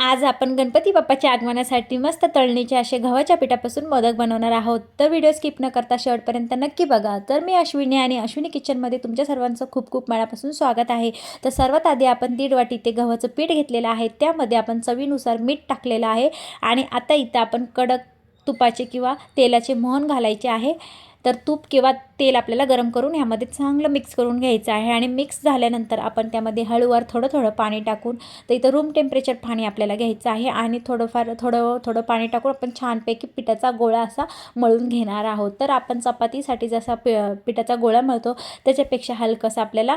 आज आपण गणपती बाप्पाच्या आगमनासाठी मस्त तळणीचे असे गव्हाच्या पिठापासून मोदक बनवणार आहोत. तर व्हिडिओ स्किप न करता शेवटपर्यंत नक्की बघा. तर मी अश्विनी आणि अश्विनी किचनमध्ये तुमच्या सर्वांचं खूप खूप मनापासून स्वागत आहे. तर सर्वात आधी आपण दीड वाटी ते गव्हाचं पीठ घेतलेलं आहे. त्यामध्ये आपण चवीनुसार मीठ टाकलेलं आहे. आणि आता इथं आपण कडक तुपाचे किंवा तेलाचे मोहन घालायचे आहे. तर तूप किंवा तेल आपल्याला गरम करून ह्यामध्ये चांगलं मिक्स करून घ्यायचं आहे. आणि मिक्स झाल्यानंतर आपण त्यामध्ये हळूवार थोडं थोडं पाणी टाकून तर इथं रूम टेम्परेचर पाणी आपल्याला घ्यायचं आहे. आणि थोडंफार थोडं थोडं पाणी टाकून आपण छानपैकी पिठाचा गोळा असा मळून घेणार आहोत. तर आपण चपातीसाठी जसा पि पिठाचा गोळा मळतो त्याच्यापेक्षा हलकंसं आपल्याला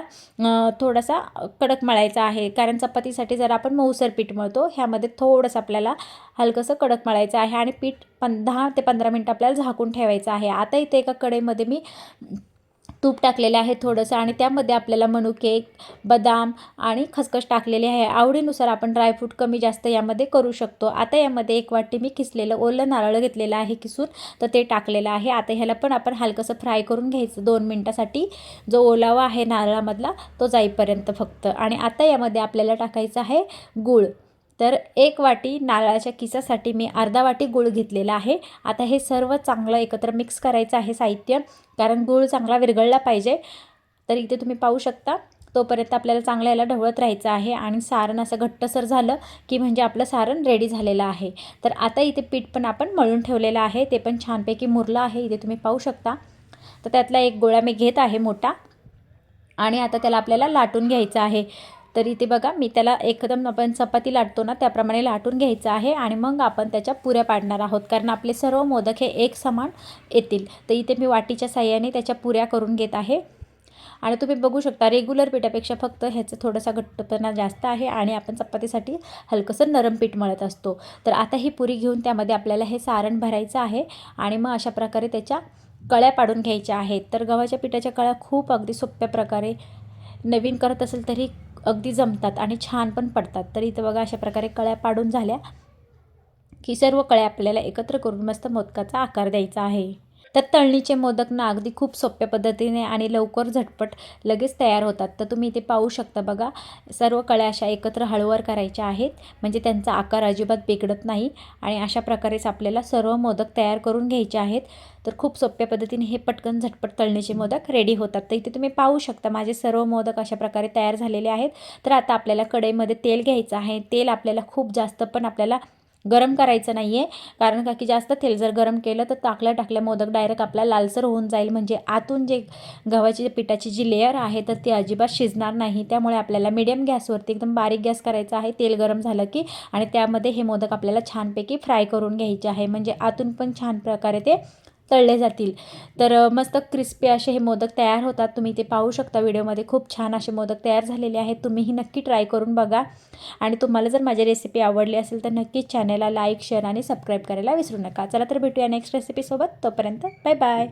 थोडासा कडक मळायचा आहे. कारण चपातीसाठी जर आपण मऊसर पीठ मळतो ह्यामध्ये थोडंसं आपल्याला हलकंसं कडक मळायचं आहे. आणि पीठ पण दहा ते पंधरा मिनटं आपल्याला झाकून ठेवायचं आहे. आता इथे एका कढईमध्ये मी तूप टाकलेलं आहे थोडंसं आणि त्यामध्ये आपल्याला मनुके बदाम आणि खसखस टाकलेले आहे. आवडीनुसार आपण ड्रायफ्रूट कमी जास्त यामध्ये करू शकतो. आता यामध्ये एक वाटी मी किसलेलं ओलं नारळ घेतलेलं आहे किसून तर ते टाकलेलं आहे. आता ह्याला पण आपण हलकंसं फ्राय करून घ्यायचं. दोन मिनटासाठी जो ओलावा आहे नारळामधला तो जाईपर्यंत फक्त. आणि आता यामध्ये आपल्याला टाकायचं आहे गूळ. तर एक वाटी नारळाच्या किसासाठी मी अर्धा वाटी गूळ घेतलेला आहे. आता हे सर्व चांगलं एकत्र मिक्स करायचं आहे साहित्य कारण गूळ चांगला विरघळला पाहिजे. तर इथे तुम्ही पाहू शकता तोपर्यंत आपल्याला चांगलं याला ढवळत राहायचं आहे आणि सारण असं घट्टसर झालं की म्हणजे आपलं सारण रेडी झालेलं आहे. तर आता इथे पीठ पण आपण मळून ठेवलेलं आहे. ते पण छानपैकी मुरलं आहे. इथे तुम्ही पाहू शकता. तर त्यातला एक गोळा मी घेत आहे मोठा. आणि आता त्याला आपल्याला लाटून घ्यायचं आहे. तर इथे बघा मी त्याला एकदम आपण चपाती लाटतो ना त्याप्रमाणे लाटून घ्यायचं आहे आणि मग आपण त्याच्या पुऱ्या पाडणार आहोत. कारण आपले सर्व मोदक हे एक समान येतील. तर इथे मी वाटीच्या साह्याने त्याच्या पुऱ्या करून घेत आहे. आणि तुम्ही बघू शकता रेग्युलर पिठापेक्षा फक्त ह्याचं थोडासा घट्टपणा जास्त आहे आणि आपण चपातीसाठी हलकंसं नरम पीठ मळत असतो. तर आता ही पुरी घेऊन त्यामध्ये आपल्याला हे सारण भरायचं आहे आणि मग अशा प्रकारे त्याच्या कळ्या पाडून घ्यायच्या आहेत. तर गव्हाच्या पिठाच्या कळ्या खूप अगदी सोप्या प्रकारे नवीन करत असेल तरी अगदी जमतात आणि छान पण पडतात. तर इथं बघा अशा प्रकारे कळ्या पाडून झाल्या की सर्व कळ्या आपल्याला एकत्र करून मस्त मोदकाचा आकार द्यायचा आहे. तर तळणीचे मोदक ना अगदी खूप सोप्या पद्धतीने आणि लवकर झटपट लगेच तयार होतात. तर तुम्ही इथे पाहू शकता बघा सर्व कळ्या अशा एकत्र हळूवार करायच्या आहेत. म्हणजे त्यांचा आकार अजिबात बिघडत नाही आणि अशा प्रकारेच आपल्याला सर्व मोदक तयार करून घ्यायचे आहेत. तर खूप सोप्या पद्धतीने हे पटकन झटपट तळणीचे मोदक रेडी होतात. तर इथे तुम्ही पाहू शकता माझे सर्व मोदक अशा प्रकारे तयार झालेले आहेत. तर आता आपल्याला कढईमध्ये तेल घ्यायचं आहे. तेल आपल्याला खूप जास्त पण आपल्याला गरम करायचं नाही आहे कारण का की जास्त तेल जर गरम केलं तर टाकल्या टाकल्या मोदक डायरेक्ट आपला लालसर होऊन जाईल. म्हणजे आतून जे गव्हाची पिठाची जी लेअर आहे तर ती अजिबात शिजणार नाही. त्यामुळे आपल्याला मिडियम गॅसवरती एकदम बारीक गॅस करायचा आहे. तेल गरम झालं की आणि त्यामध्ये हे मोदक आपल्याला छानपैकी फ्राय करून घ्यायचे आहे. म्हणजे आतून पण छान प्रकारे ते तळले जातील. तर मस्त क्रिस्पी असे हे मोदक तयार होतात. तुम्ही ते पाहू शकता व्हिडिओमध्ये. खूप छान असे मोदक तयार झालेले आहेत. तुम्हीही नक्की ट्राय करून बघा. आणि तुम्हाला जर माझी रेसिपी आवडली असेल तर नक्कीच चॅनलला लाईक शेअर आणि सबस्क्राईब करायला विसरू नका. चला तर भेटूया नेक्स्ट रेसिपीसोबत तोपर्यंत बाय बाय